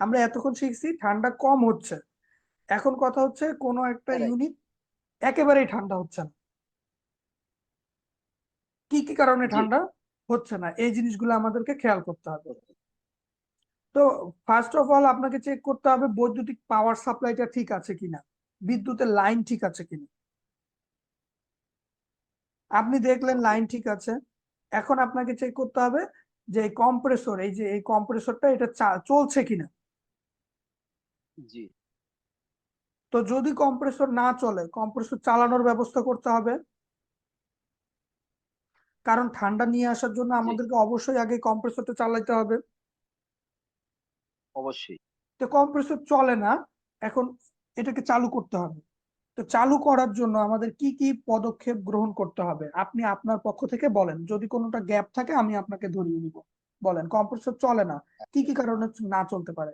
আমরা এতক্ষণ শিখছি ঠান্ডা কম হচ্ছে। এখন কথা হচ্ছে কোনো একটা. ইউনিট একেবারেই ঠান্ডা হচ্ছে না। কি কি কারণে ঠান্ডা হচ্ছে না? এই জিনিসগুলো আমাদেরকে খেয়াল করতে হবে। তো ফার্স্ট অফ অল আপনাকে চেক করতে হবে বৈদ্যুতিক পাওয়ার সাপ্লাইটা ঠিক আছে কিনা? বিদ্যুতের লাইন ঠিক আছে কিনা? আপনি দেখলেন লাইন ঠিক আছে। এখন আপনাকে চেক করতে হবে যে এই কম্প্রেসর এই যে এই কম্প্রেসরটা এটা চলছে কিনা? জি। তো যদি কম্প্রেসর না চলে কম্প্রেসর চালানোর ব্যবস্থা করতে হবে। কারণ ঠান্ডা নিয়ে আসার জন্য আমাদেরকে অবশ্যই আগে কম্প্রেসরটা চালাতে হবে। অবশ্যই। তো কম্প্রেসর চলে না এখন এটাকে চালু করতে হবে। তো চালু করার জন্য আমাদের কি কি পদক্ষেপ গ্রহণ করতে হবে? আপনি আপনার পক্ষ থেকে বলেন। যদি কোনোটা গ্যাপ থাকে আমি আপনাকে ধরিয়ে নিব। বলেন কম্প্রেসর চলে না কি কি কারণে না চলতে পারে?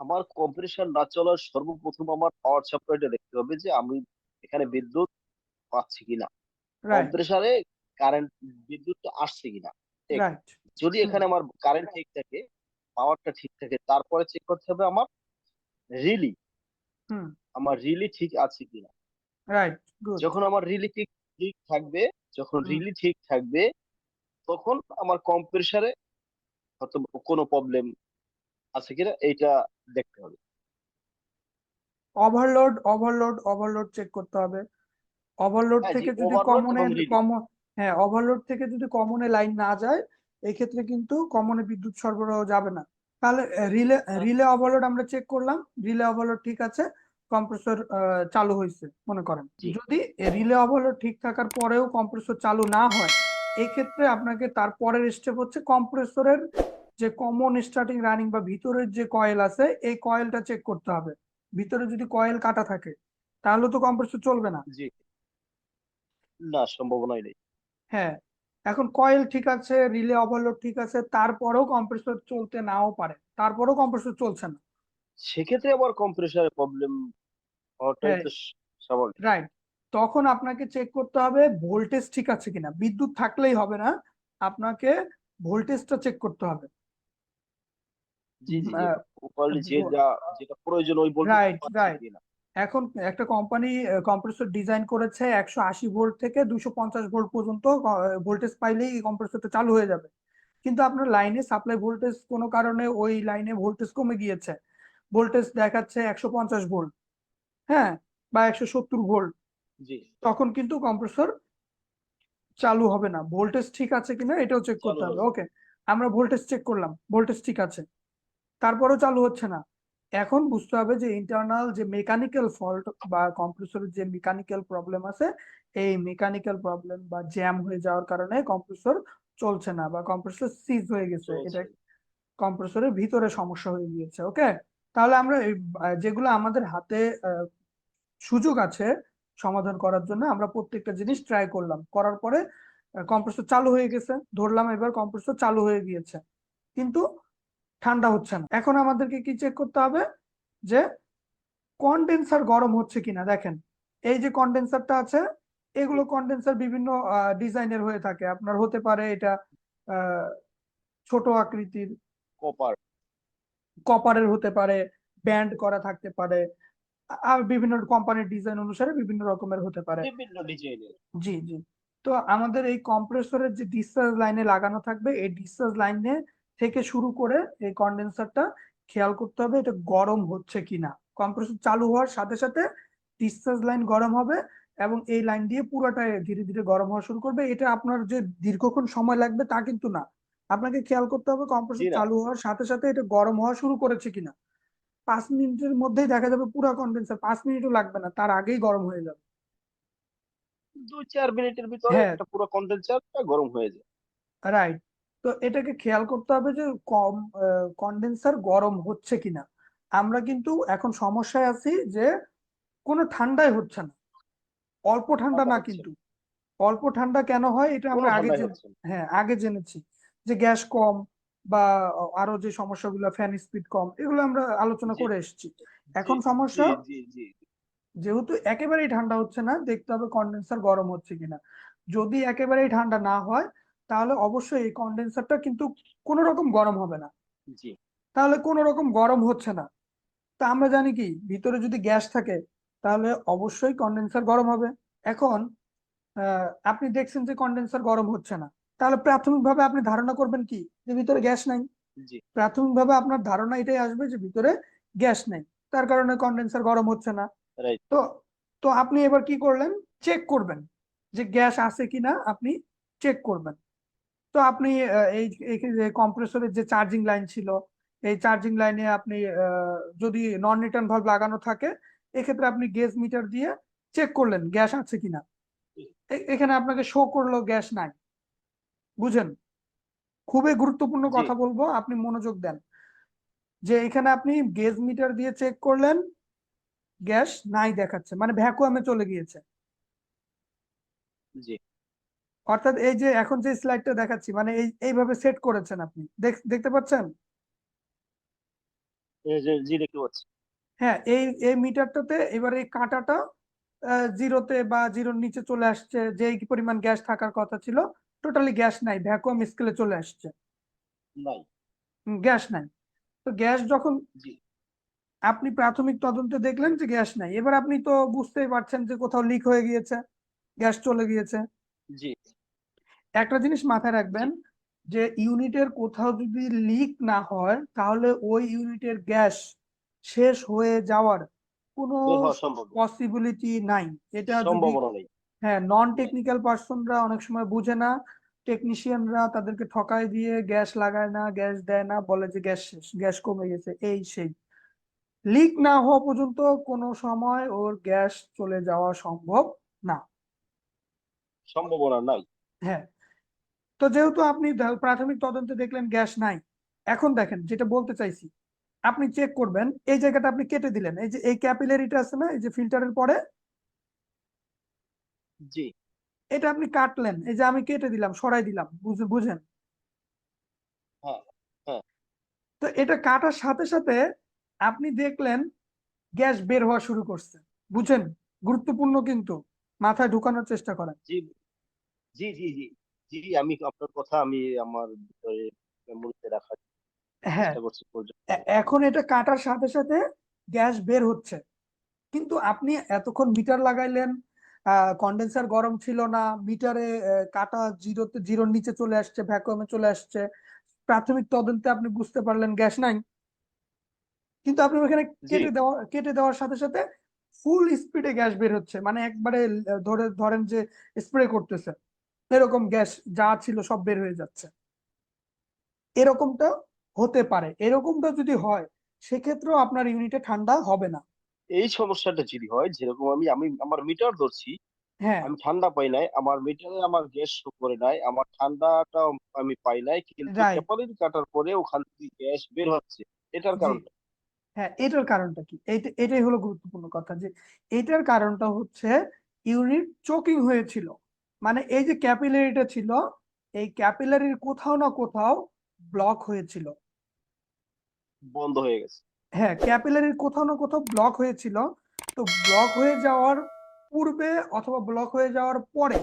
আমার কম্প্রেসার না চলার সর্বপ্রথম আমার পাওয়ার সাপ্লাইটা দেখতে হবে যে আমি এখানে বিদ্যুৎ পাচ্ছি কিনা। কম্প্রেসারে কারেন্ট বিদ্যুৎটা আসছে কিনা। ঠিক। যদি এখানে আমার কারেন্ট ঠিক থাকে পাওয়ারটা ঠিক থাকে তারপরে চেক করতে হবে আমার রিলি হুম আমার রিলি ঠিক আছে কিনা। যখন আমার রিলি ঠিক ঠিক থাকবে যখন রিলি ঠিক থাকবে তখন আমার কম্প্রেসারে হয়তো কোনো প্রবলেম আছে কিনা এইটা দেখতে হবে। ওভারলোড ওভারলোড ওভারলোড চেক করতে হবে। ওভারলোড হ্যাঁ, থেকে যদি কমনে কমন হ্যাঁ ওভারলোড থেকে যদি কমনে লাইন না যায় এই ক্ষেত্রে কিন্তু কমনে বিদ্যুৎ সরবরাহ যাবে না। তাহলে রিলে রিলে ওভারলোড আমরা চেক করলাম। রিলে ওভারলোড ঠিক আছে কম্প্রেসর চালু হয়েছে মনে করেন। যদি রিলে ওভারলোড ঠিক থাকার পরেও কম্প্রেসর চালু না হয় এই ক্ষেত্রে আপনাকে তারপরের স্টেপ হচ্ছে কম্প্রেসরের যে কমন স্টার্টিং রানিং বা ভিতরের যে কয়েল আছে এই কয়েলটা চেক করতে হবে। ভিতরে যদি কয়েল কাটা থাকে তাহলে তো কম্প্রেসর চলবে না। জি। না সম্ভাবনাই নেই। হ্যাঁ এখন কয়েল ঠিক আছে রিলে ওভারলোড ঠিক আছে তারপরেও কম্প্রেসর চলতে নাও পারে। তারপরেও কম্প্রেসর চলছে না। সেক্ষেত্রে আবার কম্প্রেসারে প্রবলেম হওয়াটাই হ্যাঁ। তো স্বাভাবিক। রাইট তখন আপনাকে চেক করতে হবে ভোল্টেজ ঠিক আছে কিনা। বিদ্যুৎ থাকলেই হবে না আপনাকে ভোল্টেজটা চেক করতে হবে। জি জি আহ, প্রপারলি যে যা যেটা প্রয়োজন ওই বলতে Right, right. এখন একটা কোম্পানি কম্প্রেসর ডিজাইন করেছে একশো আশি ভোল্ট থেকে দুশো পঞ্চাশ ভোল্ট পর্যন্ত ভোল্টেজ পাইলেই এই কম্প্রেসরটা চালু হয়ে যাবে। কিন্তু আপনার লাইনে সাপ্লাই ভোল্টেজ কোনো কারণে ওই লাইনে ভোল্টেজ কমে গিয়েছে। ভোল্টেজ দেখাচ্ছে একশো পঞ্চাশ ভোল্ট হ্যাঁ বা একশো সত্তর ভোল্ট তখন কিন্তু কম্প্রেসর চালু হবে না। ভোল্টেজ ঠিক আছে কিনা এটাও চেক করতে হবে। ওকে আমরা ভোল্টেজ চেক করলাম। ভোল্টেজ ঠিক আছে। তারপরেও চালু হচ্ছে না। এখন বুঝতে হবে যে ইন্টারনাল যে মেকানিক্যাল ফল্ট বা কম্প্রেসরের যে মেকানিক্যাল প্রবলেম আছে এই মেকানিক্যাল প্রবলেম বা জ্যাম হয়ে যাওয়ার কারণে কম্প্রেসর চলছে না বা কম্প্রেসর সিজ হয়ে গেছে। এটা কম্প্রেসরের ভিতরে সমস্যা হয়ে গিয়েছে ওকে তাহলে আমরা যেগুলো আমাদের হাতে সুযোগ আছে সমাধান করার জন্য আমরা প্রত্যেকটা জিনিস ট্রাই করলাম। করার পরে কম্প্রেসর চালু হয়ে গেছে। ধরলাম এবার কম্প্রেসর চালু হয়ে গিয়েছে। কিন্তু ঠান্ডা হচ্ছে না। এখন আমাদেরকে কি চেক করতে হবে? যে কন্ডেন্সার গরম হচ্ছে কিনা। দেখেন এই যে কন্ডেন্সারটা আছে এগুলো কন্ডেন্সার বিভিন্ন ডিজাইনের হয়ে থাকে। আপনার হতে পারে এটা ছোট আকৃতির কপার কপারের হতে পারে ব্যান্ড করা থাকতে পারে আর বিভিন্ন কোম্পানির ডিজাইন অনুসারে বিভিন্ন রকমের হতে পারে। বিভিন্ন ডিজাইনের। জি জি। তো আমাদের এই কম্প্রেসরের যে ডিসচার্জ লাইনে লাগানো থাকবে এই ডিসচার্জ লাইনে থেকে শুরু করে এই কন্ডেন্সারটা খেয়াল করতে হবে এটা গরম হচ্ছে কিনা। কম্প্রেসর চালু হওয়ার সাথে সাথে ডিসচার্জ লাইন গরম হবে এবং এই লাইন দিয়ে পুরোটাই ধীরে ধীরে গরম হওয়া শুরু করবে। এটা আপনার যে দীর্ঘক্ষণ সময় লাগবে তা কিন্তু না। আপনাকে খেয়াল করতে হবে কম্প্রেসর চালু হওয়ার সাথে সাথে এটা গরম হওয়া শুরু করেছে কিনা। পাঁচ মিনিটের মধ্যেই দেখা যাবে পুরো কন্ডেন্সার পাঁচ মিনিটও লাগবে না তার আগেই গরম হয়ে যাবে। দুই চার মিনিটের ভিতরে হ্যাঁ। একটা পুরো কন্ডেন্সারটা গরম হয়ে যায়। রাইট তো এটাকে খেয়াল করতে হবে যে কম কন্ডেন্সার গরম হচ্ছে কিনা। আমরা কিন্তু এখন সমস্যায় আছি যে কোনো ঠান্ডাই হচ্ছে না। অল্প ঠান্ডা না কিন্তু। অল্প ঠান্ডা কেন হয়? এটা আমরা আগে। হ্যাঁ আগে জেনেছি যে গ্যাস কম বা আরও যে সমস্যাগুলো ফ্যান স্পিড কম এগুলো আমরা আলোচনা করে এসেছি। এখন সমস্যা যেহেতু একেবারেই ঠান্ডা হচ্ছে না দেখতে হবে কন্ডেন্সার গরম হচ্ছে কিনা। যদি একেবারেই ঠান্ডা না হয় তাহলে অবশ্যই এই কন্ডেন্সারটা কিন্তু কোনো রকম গরম হবে না। জি। তাহলে কোনো রকম গরম হচ্ছে না। তা আমরা জানি কি ভিতরে যদি গ্যাস থাকে তাহলে অবশ্যই কন্ডেন্সার গরম হবে। এখন আপনি দেখছেন যে কন্ডেন্সার গরম হচ্ছে না। তাহলে প্রাথমিকভাবে আপনি ধারণা করবেন কি যে ভিতরে গ্যাস নাই? প্রাথমিকভাবে আপনার ধারণা এটাই আসবে যে ভিতরে গ্যাস নেই। তার কারণে কন্ডেন্সার গরম হচ্ছে না। তো তো আপনি এবার কি করলেন? চেক করবেন যে গ্যাস আছে কিনা আপনি চেক করবেন। তো আপনি এই কম্প্রেসরের যে চার্জিং লাইন ছিল এই চার্জিং লাইনে আপনি যদি নন রিটার্ন ভালভ লাগানো থাকে এক্ষেত্রে আপনি গেজ মিটার দিয়ে চেক করলেন গ্যাস আছে কিনা। এখানে আপনাকে শো করল গ্যাস নাই। বুঝেন? খুবই গুরুত্বপূর্ণ কথা বলব আপনি মনোযোগ দেন। যে এখানে আপনি গেজ মিটার দিয়ে চেক করলেন গ্যাস নাই দেখাচ্ছে মানে ভ্যাকুয়ামে চলে গিয়েছে। জি। অর্থাৎ এই যে এখন যে স্লাইডটা দেখাচ্ছি মানে এই এইভাবে সেট করেছেন আপনি। দেখতে পাচ্ছেন? জি দেখতে পাচ্ছি। হ্যাঁ এই এই মিটারটাতে এবার এই কাঁটাটা জিরোতে বা জিরোর নিচে চলে আসছে যে পরিমাণ গ্যাস থাকার কথা ছিল টোটালি গ্যাস নাই ভ্যাকুয়াম স্কেলে চলে আসছে। নাই। গ্যাস নাই। তো গ্যাস যখন আপনি প্রাথমিক তদন্তে দেখলেন যে গ্যাস নাই। এবার আপনি তো বুঝতেই পারছেন যে কোথাও লিক হয়ে গিয়েছে গ্যাস চলে গিয়েছে। জি। একটা জিনিস মাথায় রাখবেন যে ইউনিটের কোথাও যদি লিক না হয় তাহলে ওই ইউনিটের গ্যাস শেষ হয়ে যাওয়ার কোনো। পসিবিলিটি নাই। এটা যদি হ্যাঁ নন টেকনিক্যাল পার্সনরা অনেক সময় বুঝে না। টেকনিশিয়ানরা তাদেরকে ঠকায় দিয়ে গ্যাস লাগায় না গ্যাস দেয় না বলে যে গ্যাস শেষ গ্যাস কমে গেছে এই সেই। লিক না হওয়া পর্যন্ত কোনো সময় ওর গ্যাস চলে যাওয়া সম্ভব না। সম্ভাবনা নাই। হ্যাঁ তো যেহেতু আপনি প্রাথমিক তদন্তে দেখলেন গ্যাস নাই এখন দেখেন যেটা বলতে চাইছি আপনি চেক করবেন এই জায়গাটা আপনি কেটে দিলেন এই যে এই ক্যাপিলারিটা আছে না এই যে ফিল্টারের পরে? জি। এটা আপনি কাটলেন এই যে আমি কেটে দিলাম সরাই দিলাম বুঝে বুঝেন? হ্যাঁ, হ্যাঁ। তো এটা কাটার সাথে সাথে আপনি দেখলেন গ্যাস বের হওয়া শুরু করছে বুঝেন? গুরুত্বপূর্ণ কিন্তু মাথায় ঢুকানোর চেষ্টা করেন। জি জি জি। জি আমি আপনার কথা আমি আমার ভিতরে মেমোরিতে রাখার হ্যাঁ। চেষ্টা করছি পর্যন্ত এখন এটা কাটার সাথে সাথে গ্যাস বের হচ্ছে। কিন্তু আপনি এতক্ষণ মিটার লাগাইলেন কন্ডেন্সার গরম ছিল না মিটারে কাটা জিরোতে জিরোর নিচে চলে আসছে ভ্যাকুয়ামে চলে আসছে প্রাথমিক তদন্তে আপনি বুঝতে পারলেন গ্যাস নাই। কিন্তু আপনি ওখানে কেটে দেওয়া কেটে দেওয়ার সাথে সাথে ফুল স্পিডে গ্যাস বের হচ্ছে। মানে একবারে ধরে ধরেন যে স্প্রে করতেছে। এরকম গ্যাস যা ছিল সব বের হয়ে যাচ্ছে। এরকমটা হতে পারে। এরকমটা যদি হয় সেক্ষেত্রেও আপনার ইউনিটে ঠান্ডা হবে না। এই সমস্যাটা যদি হয় যেরকম আমি আমি আমার মিটার ধরছি হ্যাঁ। আমি ঠান্ডা পাই নাই আমার মিটারে আমার গ্যাস শো করে নাই আমার ঠান্ডাটা আমি পাই নাই কিন্তু ক্যাপালিটি কাটার পরে ওখান থেকে গ্যাস বের হচ্ছে। এটার জি। কারণ হ্যাঁ এটার কারণটা কি? এটাই হলো গুরুত্বপূর্ণ কথা যে এটার কারণটা হচ্ছে ইউনিট চোকিং হয়েছিল। মানে এই যে ক্যাপিলারিটা ছিল এই ক্যাপিলারির কোথাও না কোথাও ব্লক হয়েছিল। বন্ধ হয়ে গেছে। হ্যাঁ ক্যাপিলারির কোথাও না কোথাও ব্লক হয়েছিল। তো ব্লক হয়ে যাওয়ার পূর্বে অথবা ব্লক হয়ে যাওয়ার পরে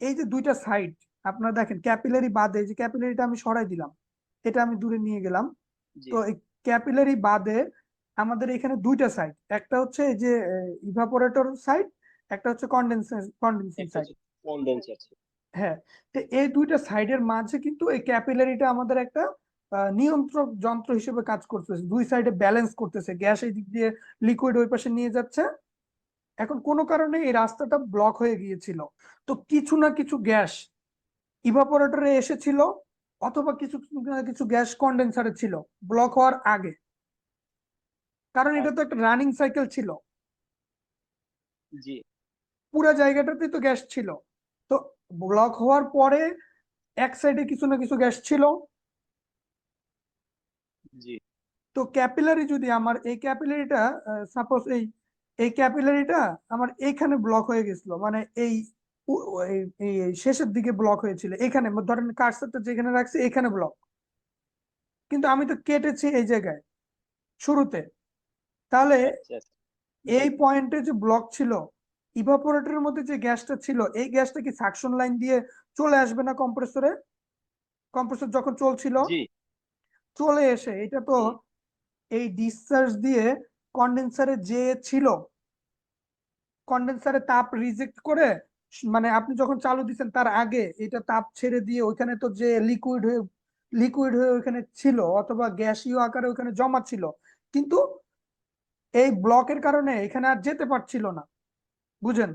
এই যে দুইটা সাইড আপনারা দেখেন ক্যাপিলারি বাদে এই যে ক্যাপিলারিটা আমি সরাই দিলাম এটা আমি দূরে নিয়ে গেলাম। তো এই ক্যাপিলারি বাদে আমাদের এখানে দুইটা সাইড একটা হচ্ছে এই যে ইভাপোরেটর সাইড একটা হচ্ছে কন্ডেন্সার কন্ডেন্সিং সাইড কন্ডেন্স আছে? হ্যাঁ তো এই দুইটা সাইডের মাঝে কিন্তু এই ক্যাপিলারিটা আমাদের একটা নিয়ন্ত্রক যন্ত্র হিসেবে কাজ করতেছে। দুই সাইডে ব্যালেন্স করতেছে। গ্যাস এই দিক দিয়ে লিকুইড ওই পাশে নিয়ে যাচ্ছে। এখন কোনো কারণে এই রাস্তাটা ব্লক হয়ে গিয়েছিল। তো কিছু না কিছু গ্যাস ইভাপোরেটরে এসেছিল অথবা কিছু না কিছু গ্যাস কন্ডেন্সারে ছিল ব্লক হওয়ার আগে। কারণ এটা তো একটা রানিং সাইকেল ছিল। জি। পুরো জায়গাটাতে তো গ্যাস ছিল। ব্লক হওয়ার পরে এক সাইডে কিছু না কিছু গ্যাস ছিল। তো ক্যাপিলারি যদি আমার এই ক্যাপিলারিটা সাপোজ এই এই ক্যাপিলারিটা আমার এইখানে ব্লক হয়ে গেছিল মানে এই শেষের দিকে ব্লক হয়েছিল এখানে ধরেন কার্সারটা যেখানে রাখছি এখানে ব্লক কিন্তু আমি তো কেটেছি এই জায়গায় শুরুতে। তাহলে আচ্ছা আচ্ছা। এই পয়েন্টে যে ব্লক ছিল ইভাপোরেটরের মধ্যে যে গ্যাসটা ছিল এই গ্যাসটা কি সাকশন লাইন দিয়ে চলে আসবে না কম্প্রেসরে কম্প্রেসর যখন চলছিল চলে এসে এটা তো এই ডিসচার্জ দিয়ে কন্ডেন্সারে যে ছিল কন্ডেন্সারে তাপ রিজেক্ট করে মানে আপনি যখন চালু দিচ্ছেন তার আগে এটা তাপ ছেড়ে দিয়ে ওইখানে তো যে লিকুইড হয়ে লিকুইড হয়ে ওইখানে ছিল অথবা গ্যাসীয় আকারে ওইখানে জমা ছিল কিন্তু এই ব্লকের কারণে এখানে আর যেতে পারছিল না। বুঝেন?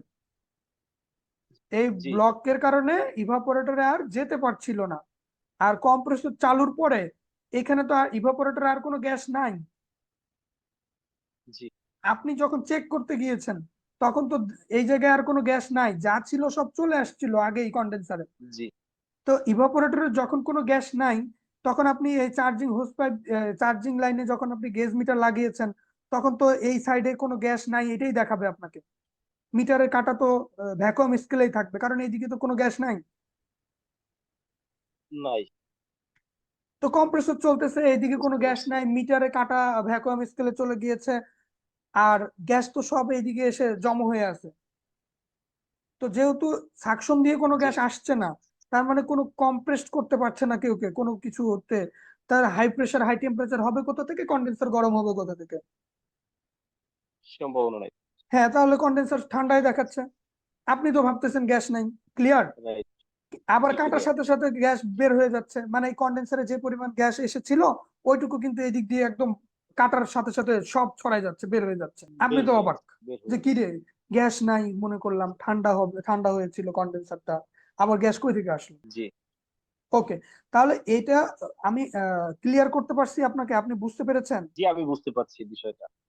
এই। ব্লকের কারণে ইভাপোরেটরে আর যেতে পারছিল না। আর কম্প্রেসর চালুর পরে এখানে তো আর ইভাপোরেটরে আর কোনো গ্যাস নাই। আপনি যখন চেক করতে গিয়েছেন তখন তো এই জায়গায় আর কোনো গ্যাস নাই। যা ছিল সব চলে আসছিল আগেই কন্ডেন্সারে তো ইভাপোরেটরে যখন কোনো গ্যাস নাই তখন আপনি এই চার্জিং হোস পাইপ চার্জিং লাইনে যখন আপনি গেজ মিটার লাগিয়েছেন তখন তো এই সাইডে কোনো গ্যাস নাই এটাই দেখাবে আপনাকে। মিটারের কাটা তো ভ্যাকুয়াম স্কেলেই থাকবে কারণ এইদিকে তো কোনো গ্যাস নাই। নাই। তো কম্প্রেসর চলতেছে এইদিকে কোনো গ্যাস নাই মিটারে কাটা ভ্যাকুয়াম স্কেলে চলে গিয়েছে আর গ্যাস তো সব এইদিকে এসে জমা হয়ে আছে। তো যেহেতু সাকশন দিয়ে কোনো গ্যাস আসছে না তার মানে কোনো কম্প্রেস করতে পারছে না কেউ কে কোনো কিছু হতে তার হাই প্রেসার হাই টেম্পারেচার হবে কোথা থেকে? কন্ডেন্সার গরম হবে কোথা থেকে? সম্ভাবনা নাই। হ্যাঁ তাহলে কন্ডেন্সার ঠান্ডায় দেখাচ্ছে। আপনি তো ভাবতেছেন গ্যাস নাই ক্লিয়ার আবার কাটার সাথে সাথে গ্যাস বের হয়ে যাচ্ছে। মানে এই কন্ডেন্সারে যে পরিমাণ গ্যাস এসেছিল ওইটুকু কিন্তু এই দিক দিয়ে একদম কাটার সাথে সাথে সব ছড়াই যাচ্ছে বের হয়ে যাচ্ছে। আপনি তো অবাক যে কি রে গ্যাস নাই মনে করলাম ঠান্ডা হবে ঠান্ডা হয়েছিল কন্ডেন্সারটা আবার গ্যাস কই থেকে আসলো? জি। ওকে তাহলে এটা আমি ক্লিয়ার করতে পারছি আপনাকে আপনি বুঝতে পেরেছেন? জি আমি বুঝতে পারছি বিষয়টা।